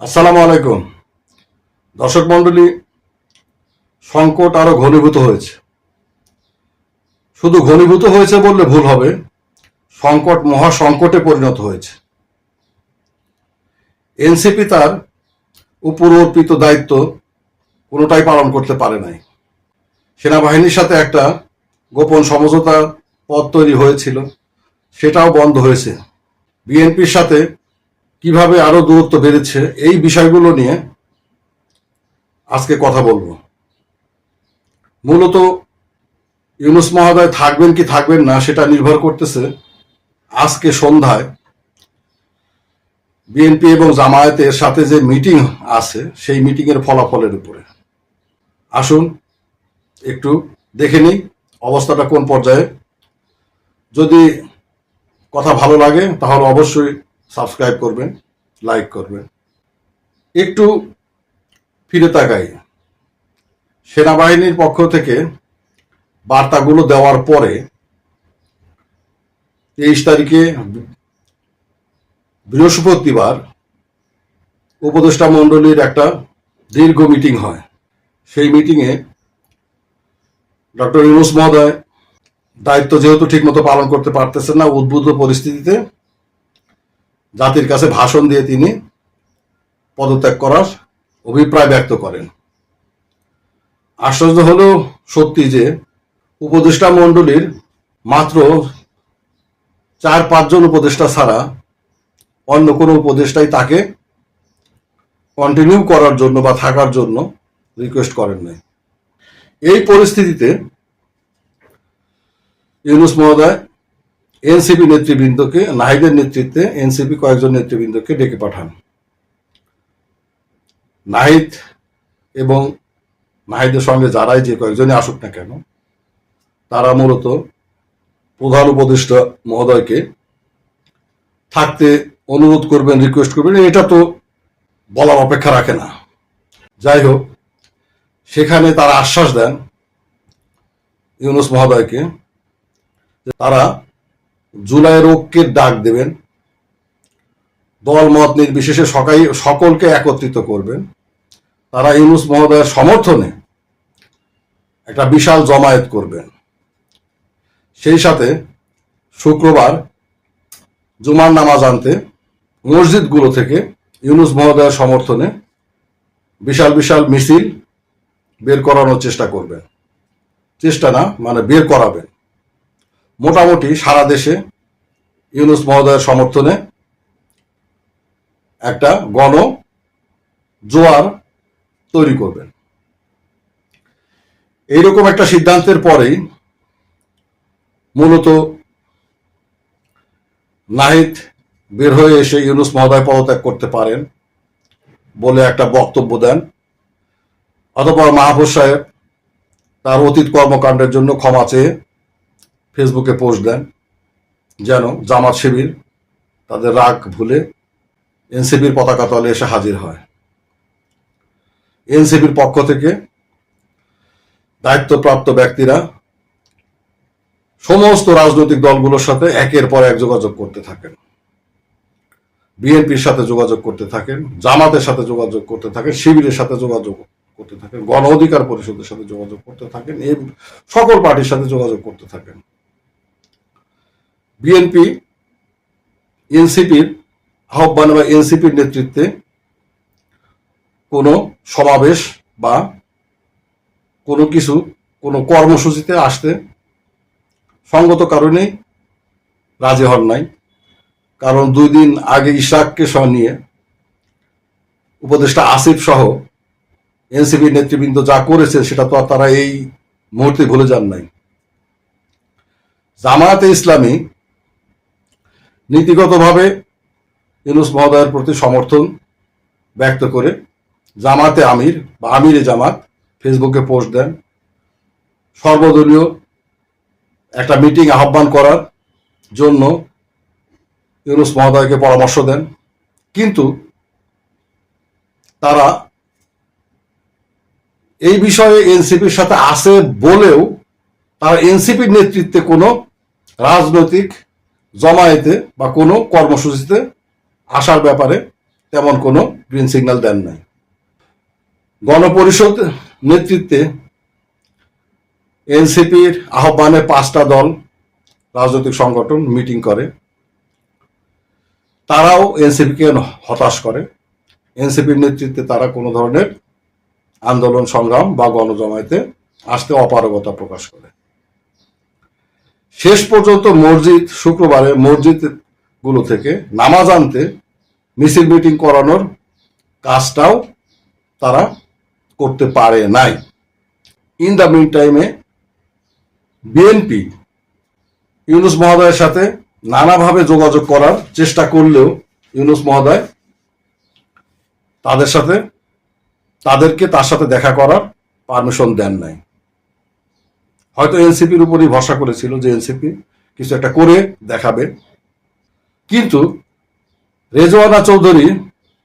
আসসালামু আলাইকুম। দর্শক মণ্ডলী, সংকট আরও ঘনীভূত হয়েছে। শুধু ঘনীভূত হয়েছে বললে ভুল হবে, সংকট মহা সংকটে পরিণত হয়েছে। এনসিপি তার উপর অর্পিত দায়িত্ব কোনোটাই পালন করতে পারে নাই। সেনাবাহিনীর সাথে একটা গোপন সমঝোতা পথ তৈরি হয়েছিল, সেটাও বন্ধ হয়েছে। বিএনপির সাথে কীভাবে আরও দূরত্ব বেড়েছে, এই বিষয়গুলো নিয়ে আজকে কথা বলব। মূলত ইউনুস মহোদয় থাকবেন কি থাকবেন না সেটা নির্ভর করতেছে আজকে সন্ধ্যায় বিএনপি এবং জামায়াতের সাথে যে মিটিং আছে, সেই মিটিং এর ফলাফলের উপরে। আসুন, একটু দেখে নিই অবস্থাটা কোন পর্যায়ে। যদি কথা ভালো লাগে, তাহলে অবশ্যই সাবস্ক্রাইব করবেন, লাইক করবেন। একটু ফিরে তাকাই। সেনাবাহিনীর পক্ষ থেকে বার্তাগুলো দেওয়ার পরে তেইশ তারিখে বৃহস্পতিবার উপদেষ্টা মণ্ডলীর একটা দীর্ঘ মিটিং হয়। সেই মিটিংয়ে ডক্টর ইউনুস মহোদয় দায়িত্ব যেহেতু ঠিকমতো পালন করতে পারতেছেন না, উদ্বুদ্ধ পরিস্থিতিতে জাতির কাছে ভাষণ দিয়ে তিনি পদত্যাগ করার অভিপ্রায় ব্যক্ত করেন। আশ্চর্য হলেও সত্যি যে উপদেষ্টা মণ্ডলীর মাত্র চার, পাঁচজন উপদেষ্টা ছাড়া অন্য কোনো উপদেষ্টাই তাকে কন্টিনিউ করার জন্য বা থাকার জন্য রিকোয়েস্ট করেন নাই। এই পরিস্থিতিতে ইউনুস মহোদয় এনসিপি নেতৃবৃন্দকে, নাহিদের নেতৃত্বে এনসিপি কয়েকজন নেতৃবৃন্দকে ডেকে পাঠান। নাহিদ এবং নাহিদের সঙ্গে যারাই যে কয়েকজনই আসুক না কেন, তারা মূলত প্রধান উপদেষ্টা মহোদয়কে থাকতে অনুরোধ করবেন রিকোয়েস্ট করবেন, এটা তো বলার অপেক্ষা রাখে না। যাই হোক, সেখানে তারা আশ্বাস দেন ইউনুস মহোদয়কে তারা জুলাইয়ের ঐক্যের ডাক দেবেন। দল মত নির্বিশেষে সকাই সকলকে একত্রিত করবেন। তারা ইউনুস মহোদয়ের সমর্থনে একটা বিশাল জমায়েত করবেন। সেই সাথে শুক্রবার জুমার নামাজ আনতে মসজিদগুলো থেকে ইউনুস মহোদয়ের সমর্থনে বিশাল বিশাল মিছিল বের করানোর চেষ্টা করবেন। চেষ্টা না মানে বের করাবেন। মোটামুটি সারা দেশে ইউনুস মহোদয়ের সমর্থনে একটা গণ জোয়ার তৈরি করবেন। এইরকম একটা সিদ্ধান্তের পরেই মূলত নাহিদ বের হয়ে এসে ইউনুস মহোদয় পদত্যাগ করতে পারেন বলে একটা বক্তব্য দেন। অথবা মাহফুজ সাহেব তার অতীত কর্মকাণ্ডের জন্য ক্ষমা চেয়ে ফেসবুকে পোস্ট দেন, যেন জামাত শিবির তাদের রাগ ভুলে এনসিপির পতাকা তলে এসে হাজির হয়। এনসিপির পক্ষ থেকে দায়িত্বপ্রাপ্ত ব্যক্তিরা সমস্ত রাজনৈতিক দলগুলোর সাথে একের পর এক যোগাযোগ করতে থাকেন। বিএনপির সাথে যোগাযোগ করতে থাকেন, জামাতের সাথে যোগাযোগ করতে থাকেন, শিবিরের সাথে যোগাযোগ করতে থাকেন, গণ অধিকার পরিষদের সাথে যোগাযোগ করতে থাকেন এই সকল পার্টির সাথে যোগাযোগ করতে থাকেন। বিএনপি এনসিপির আহ্বান বা এনসিপির নেতৃত্বে কোনো সমাবেশ বা কোনো কিছু, কোনো কর্মসূচিতে আসতে সঙ্গত কারণেই রাজি হন নাই। কারণ দুই দিন আগে ইশাককে সহ নিয়ে উপদেষ্টা আসিফ সহ এনসিপির নেতৃবৃন্দ যা করেছে সেটা তো তারা এই মুহূর্তে ভুলে যান নাই। জামায়াতে ইসলামী নীতিগতভাবে ইউনুস মহোদয়ের প্রতি সমর্থন ব্যক্ত করে জামাতে আমির বা আমিরে জামাত ফেসবুকে পোস্ট দেন। সর্বদলীয় একটা মিটিং আহ্বান করার জন্য ইউনুস মহোদয়কে পরামর্শ দেন। কিন্তু তারা এই বিষয়ে এনসিপির সাথে আসে বলেও তারা এনসিপির নেতৃত্বে কোনো রাজনৈতিক জমায়েতে বা কোনো কর্মসূচিতে আসার ব্যাপারে তেমন কোনো গ্রিন সিগন্যাল দেন নাই। গণপরিষদ নেতৃত্বে এনসিপির আহ্বানে পাঁচটা দল রাজনৈতিক সংগঠন মিটিং করে। তারাও এনসিপিকে হতাশ করে। এনসিপির নেতৃত্বে তারা কোনো ধরনের আন্দোলন সংগ্রাম বা গণজমায়েতে আসতে অপারগতা প্রকাশ করে। শেষ পর্যন্ত মসজিদ, শুক্রবারে মসজিদগুলো থেকে নামাজ আনতে, মিছিল মিটিং করানোর কাজটাও তারা করতে পারে নাই। ইন দ্য মিন টাইমে বিএনপি ইউনুস মহোদয়ের সাথে নানাভাবে যোগাযোগ করার চেষ্টা করলেও ইউনুস মহোদয় তাদের সাথে, তাদেরকে তার সাথে দেখা করার পারমিশন দেন নাই। হয়তো এনসিপির উপরই ভরসা করেছিল যে এনসিপি কিছু একটা করে দেখাবে। কিন্তু রেজওয়ানা চৌধুরী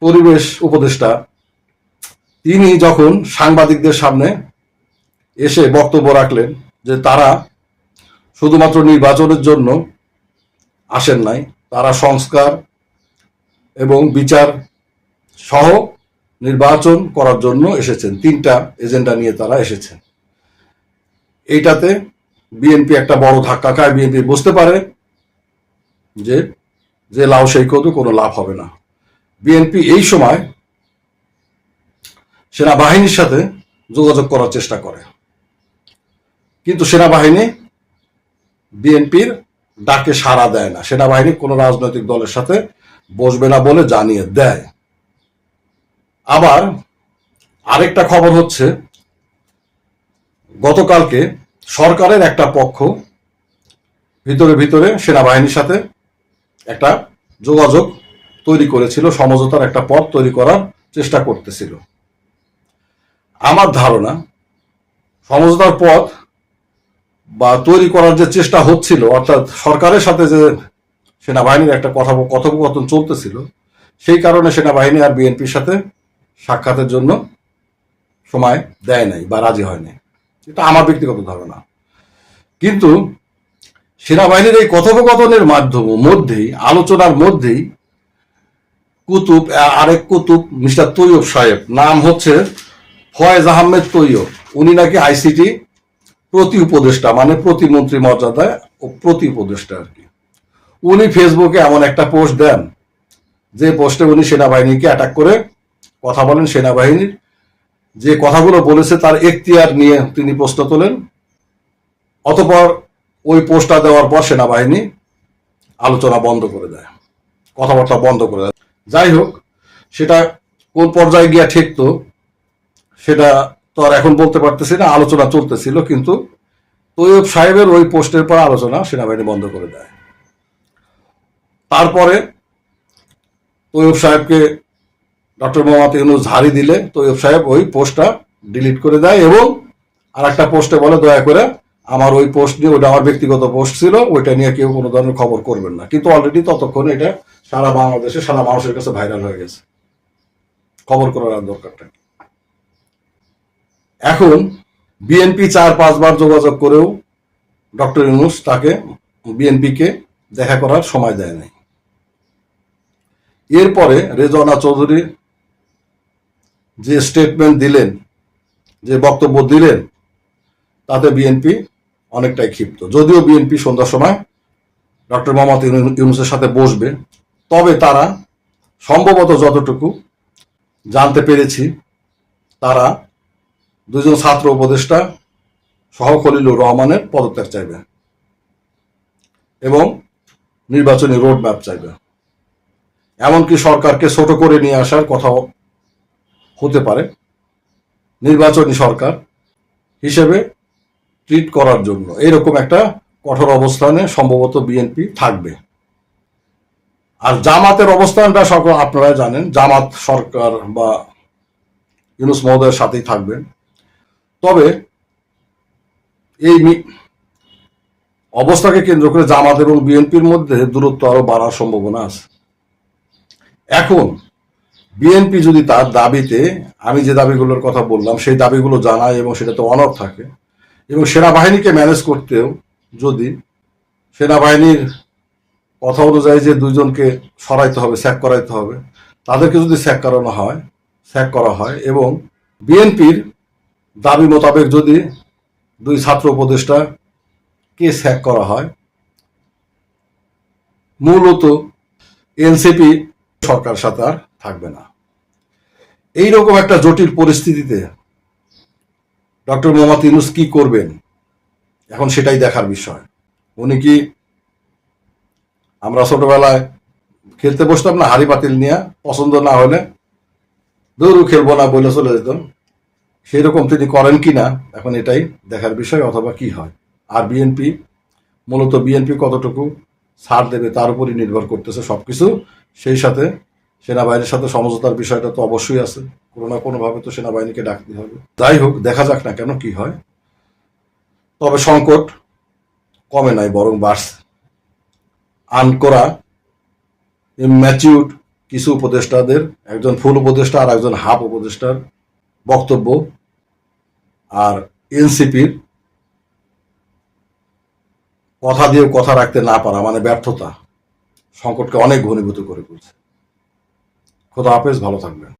পরিবেশ উপদেষ্টা, তিনি যখন সাংবাদিকদের সামনে এসে বক্তব্য রাখলেন যে তারা শুধুমাত্র নির্বাচনের জন্য আসেন নাই, তারা সংস্কার এবং বিচার সহ নির্বাচন করার জন্য এসেছেন। তিনটা এজেন্ডা নিয়ে তারা এসেছেন। এইটাতে বিএনপি একটা বড় ধাক্কা খায় বিএনপি বুঝতে পারে যে যে লাভ সেই কত কোনো লাভ হবে না। বিএনপি এই সময় সেনাবাহিনীর সাথে যোগাযোগ করার চেষ্টা করে। কিন্তু সেনাবাহিনী বিএনপির ডাকে সাড়া দেয় না। সেনাবাহিনী কোনো রাজনৈতিক দলের সাথে বসবে না বলে জানিয়ে দেয়। আবার আরেকটা খবর হচ্ছে, গতকালকে সরকারের একটা পক্ষ, ভিতরে ভিতরে সেনাবাহিনীর সাথে একটা যোগাযোগ তৈরি করেছিল, সমঝোতার একটা পথ তৈরি করার চেষ্টা করতেছিল। আমার ধারণা, সমঝোতার পথ বা তৈরি করার যে চেষ্টা হচ্ছিল, অর্থাৎ সরকারের সাথে যে সেনাবাহিনীর একটা কথা কথোপকথন চলতেছিল, সেই কারণে সেনাবাহিনী আর বিএনপির সাথে সাক্ষাতের জন্য সময় দেয় নাই বা রাজি হয় নাই। এটা আমার ব্যক্তিগত ধারণা। কিন্তু সেনাবাহিনীর এই কথোপকথনের মাধ্যম মধ্যেই, আলোচনার মধ্যেই কুতুব আরেক কুতুব, মিস্টার তৈয়ব সাহেব, নাম হচ্ছে ফয়েজ আহমেদ তৈয়ব। উনি নাকি আইসিটি প্রতি উপদেষ্টা মানে প্রতিমন্ত্রী মর্যাদায় ও প্রতি উপদেষ্টা আর কি। উনি ফেসবুকে এমন একটা পোস্ট দেন, যে পোস্টে উনি সেনাবাহিনীকে অ্যাটাক করে কথা বলেন সেনাবাহিনীর যে কথাগুলো বলেছে তার এখতিয়ার নিয়ে তিনি প্রশ্ন তোলেন। অতপর ওই পোস্টটা দেওয়ার পর সেনাবাহিনী আলোচনা বন্ধ করে দেয়। কথাবার্তা বন্ধ করে দেয়। যাই হোক, সেটা কোন পর্যায়ে গিয়া ঠেকতো সেটা তো আর এখন বলতে পারতেছি না, আলোচনা চলতেছিল, কিন্তু তৈয়ব সাহেবের ওই পোস্টের পর আলোচনা সেনাবাহিনী বন্ধ করে দেয়। তারপরে তৈয়ব সাহেবকে ডক্টর মোহাম্মদ ইউনুস ঝাড়ি দিলে তৈয়ব সাহেব ওই পোস্টটা ডিলিট করে দেয় এবং আর একটা পোস্টে বলে, দয়া করে আমার ওই পোস্ট নিয়ে ওটা আমার ব্যক্তিগত পোস্ট ছিল, ওইটা নিয়ে কেউ কোনো ধরনের খবর করবেন না। কিন্তু অলরেডি ততক্ষণ এটা সারা বাংলাদেশে, সারা মানুষের কাছে ভাইরাল হয়ে গেছে। খবর করার দরকারটা এখন বিএনপি চার পাঁচবার যোগাযোগ করেও ডক্টর ইউনুস তাকে বিএনপিকে দেখা করার সময় দেয় নাই। এরপরে রেজনা চৌধুরী যে স্টেটমেন্ট দিলেন, যে বক্তব্য দিলেন, তাতে বিএনপি অনেকটাই ক্ষিপ্ত। যদিও বিএনপি সন্ধ্যার সময় ডক্টর মোহাম্মদ ইউনু- ইউনুসের সাথে বসবে, তবে তারা সম্ভবত যতটুকু জানতে পেরেছি, তারা দুজন ছাত্র উপদেষ্টা সহ খলিলুর রহমানের পদত্যাগ চাইবে এবং নির্বাচনী রোড ম্যাপ চাইবে। এমনকি সরকারকে ছোট করে নিয়ে আসার কথাও হতে পারে। নির্বাচনী সরকার হিসেবে ট্রিট করার জন্য। এরকম একটা কঠোর অবস্থানে সম্ভবত বিএনপি থাকবে। আর জামাতের অবস্থানটা সকল আপনারা জানেন, জামাত সরকার বা ইউনুস মহোদয়ের সাথেই থাকবেন তবে এই অবস্থাকে কেন্দ্র করে জামাত এবং বিএনপির মধ্যে দূরত্ব আরও বাড়ার সম্ভাবনা আছে। এখন বিএনপি যদি তার দাবিতে, আমি যে দাবিগুলোর কথা বললাম, সেই দাবিগুলো জানায় এবং সেটাতে অনর থাকে, এবং সেনাবাহিনীকে ম্যানেজ করতেও যদি সেনাবাহিনীর কথা অনুযায়ী যে দুইজনকে সরাইতে হবে স্যাক করাইতে হবে, তাদেরকে যদি স্যাক করানো হয় স্যাক করা হয়, এবং বিএনপির দাবি মোতাবেক যদি দুই ছাত্র উপদেষ্টা কে স্যাক করা হয়, মূলত এনসিপি সরকার সাথে আর থাকবে না। এইরকম একটা জটিল পরিস্থিতিতে ডক্টর মোহাম্মদ ইউনুস কি করবেন? এখন সেটাই দেখার বিষয়। উনি কি আমরা ছোটবেলায় খেলতে বসতাম না, হাড়ি পাতিল নিয়ে, পছন্দ না হলে? দৌড়ু খেলব না বলে চলে যেত সেই রকম তিনি করেন কি না, এখন এটাই দেখার বিষয়, অথবা কি হয়? আর বিএনপি, মূলত বিএনপি কতটুকু ছাড় দেবে তার উপরই নির্ভর করতেছে সবকিছু। সেই সাথে সেনাবাহিনীর সাথে সমঝোতার বিষয়টা তো অবশ্যই আছে। কোনো না কোনোভাবে তো সেনাবাহিনীকে ডাকতে হবে। যাই হোক, দেখা যাক না কেন, কি হয়। তবে সংকট কমে নাই, বরং বাড়ছে। আনকরা ম্যাচিউড কিছু উপদেষ্টাদের, একজন ফুল উপদেষ্টা আর একজন হাফ উপদেষ্টার বক্তব্য। আর এনসিপির কথা দিয়ে কথা রাখতে না পারা মানে ব্যর্থতা, সংকটকে অনেক ঘনীভূত করে তুলছে। খোদা হাফেজ ভালো থাকবেন।